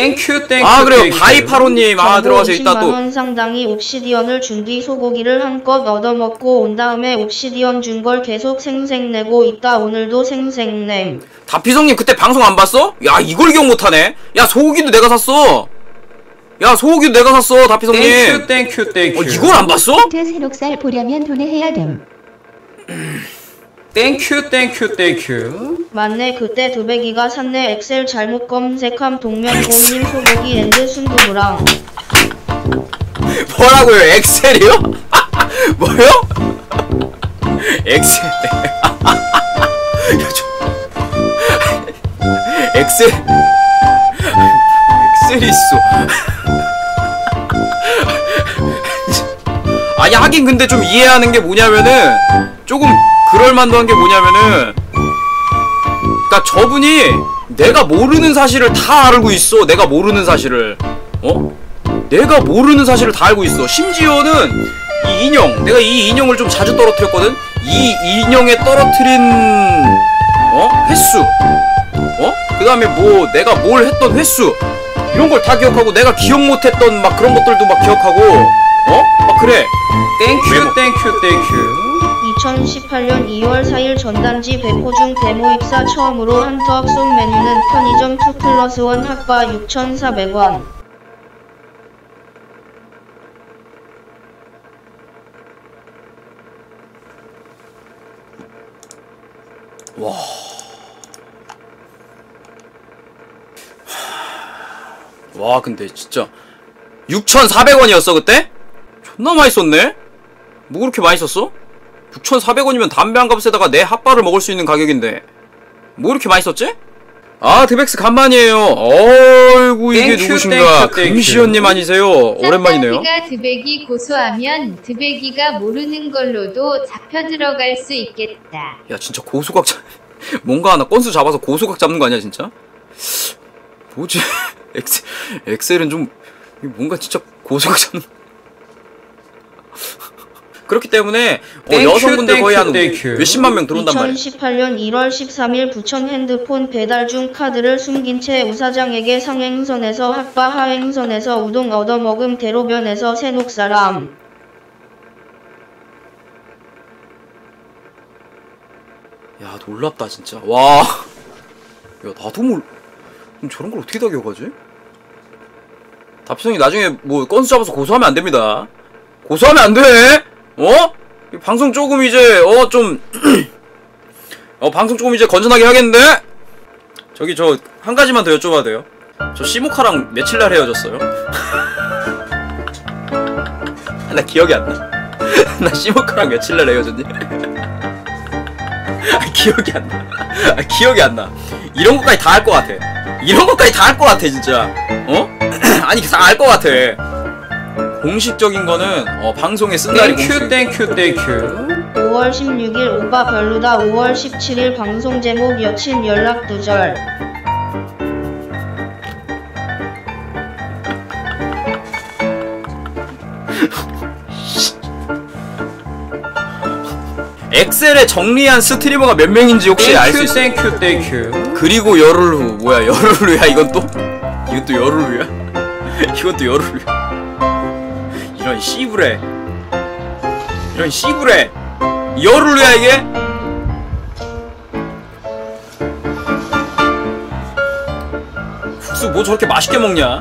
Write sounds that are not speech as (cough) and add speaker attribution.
Speaker 1: 땡큐 땡큐
Speaker 2: 아 그래요.
Speaker 1: 땡큐.
Speaker 2: 바이파로님. 아 들어가서 이따 또.
Speaker 3: 원 상당히 옵시디언을 준 뒤 소고기를 한껏 얻어먹고 온 다음에 옵시디언 준 걸 계속 생색내고 있다. 오늘도 생색냄.
Speaker 2: 다피성님 그때 방송 안 봤어? 야 이걸 기억 못하네. 야 소고기도 내가 샀어. 야 소고기도 내가 샀어 다피성님.
Speaker 1: 땡큐 땡큐 땡큐
Speaker 2: 어 이걸 안 봤어?
Speaker 4: 트 새록살 보려면 돈을 해야 됨.
Speaker 1: 땡큐 땡큐 땡큐
Speaker 3: 맞네 그때 두배기가 샀네. 엑셀 잘못 검색함 동면공님 소고기 앤드 순두부랑.
Speaker 2: 뭐라고요 엑셀이요? (laughs) 뭐요? 엑셀. (laughs) 엑셀. 엑셀이 있어. (laughs) 아니 하긴 근데 좀 이해하는 게 뭐냐면은 조금 그럴만도 한 게 뭐냐면은 그니까 저분이 내가 모르는 사실을 다 알고 있어 내가 모르는 사실을 어? 내가 모르는 사실을 다 알고 있어 심지어는 이 인형 내가 이 인형을 좀 자주 떨어뜨렸거든 이 인형에 떨어뜨린 어? 횟수 어? 그 다음에 뭐 내가 뭘 했던 횟수 이런 걸 다 기억하고 내가 기억 못했던 막 그런 것들도 막 기억하고 어? 막 그래
Speaker 1: 땡큐. 땡큐 땡큐
Speaker 3: 2018년 2월 4일 전단지 배포 중 데모 입사 처음으로 한턱 쏜 메뉴는 편의점 2 플러스 1 핫바 6,400원
Speaker 2: 와 근데 진짜 6,400원이었어 그때? 존나 썼네? 뭐 그렇게 썼어? 6,400원이면 담배 한 값에다가 내 핫바를 먹을 수 있는 가격인데 뭐 이렇게 많이 썼지? 아 드백스 간만이에요 어이구 이게
Speaker 1: 땡큐,
Speaker 2: 누구신가. 금시연님 아니세요 오랜만이네요
Speaker 5: 가 드백이 고소하면 드백이가 모르는 걸로도 잡혀 들어갈 수 있겠다.
Speaker 2: 야 진짜 고소각 잡 (laughs) 뭔가 하나 건수 잡아서 고소각 잡는 거 아니야 진짜? 뭐지? (laughs) 엑셀 엑셀은 좀 뭔가 진짜 고소각 잡는 그렇기 때문에 어,
Speaker 1: 땡큐,
Speaker 2: 여성분들 거의 한
Speaker 1: 땡큐.
Speaker 2: 몇십만 명 들어온단 말이야
Speaker 3: 2018년 1월 13일 부천 핸드폰 배달 중 카드를 숨긴 채 우사장에게 상행선에서 핫바 하행선에서 우동 얻어먹음 대로변에서 새녹사람
Speaker 2: 야 놀랍다 진짜 와. 야 나도 몰 그럼 저런 걸 어떻게 다 기억하지? 다피성이 나중에 뭐 건수 잡아서 고소하면 안 됩니다. 고소하면 안 돼. 어? 이 방송 조금 이제 어 좀 (clears throat) 어 방송 조금 이제 건전하게 하겠는데? 저기 저 한 가지만 더 여쭤봐도 돼요? 저 시모카랑 며칠 날 헤어졌어요? (laughs) 나 기억이 안 나. (laughs) 나 시모카랑 며칠 날 헤어졌니? (laughs) 아, 기억이 안 나. 아, 기억이 안 나. 이런 것까지 다 할 것 같아. 이런 것까지 다 할 것 같아, 진짜. 어? (clears throat) 아니, 다 알 것 같아. 공식적인 거는, 어, 방송에 쓴 날이
Speaker 1: 땡큐
Speaker 2: 공식.
Speaker 1: 땡큐 땡큐
Speaker 3: 5월 16일 오빠 별로다 5월 17일 방송 제목 여친 연락 두절
Speaker 2: 엑셀에 정리한 스트리머가 몇 명인지 혹시 알 수
Speaker 1: 땡큐
Speaker 2: 있어?
Speaker 1: 땡큐 땡큐
Speaker 2: 그리고 열흘 후. 뭐야, 열흘 후야, 이건 또? 이건 또 열흘 후야? 이것도 열흘 후야? (laughs) 이런 씨부레. 이런 씨부레. 열흘 후야, 이게? 국수 뭐 저렇게 맛있게 먹냐?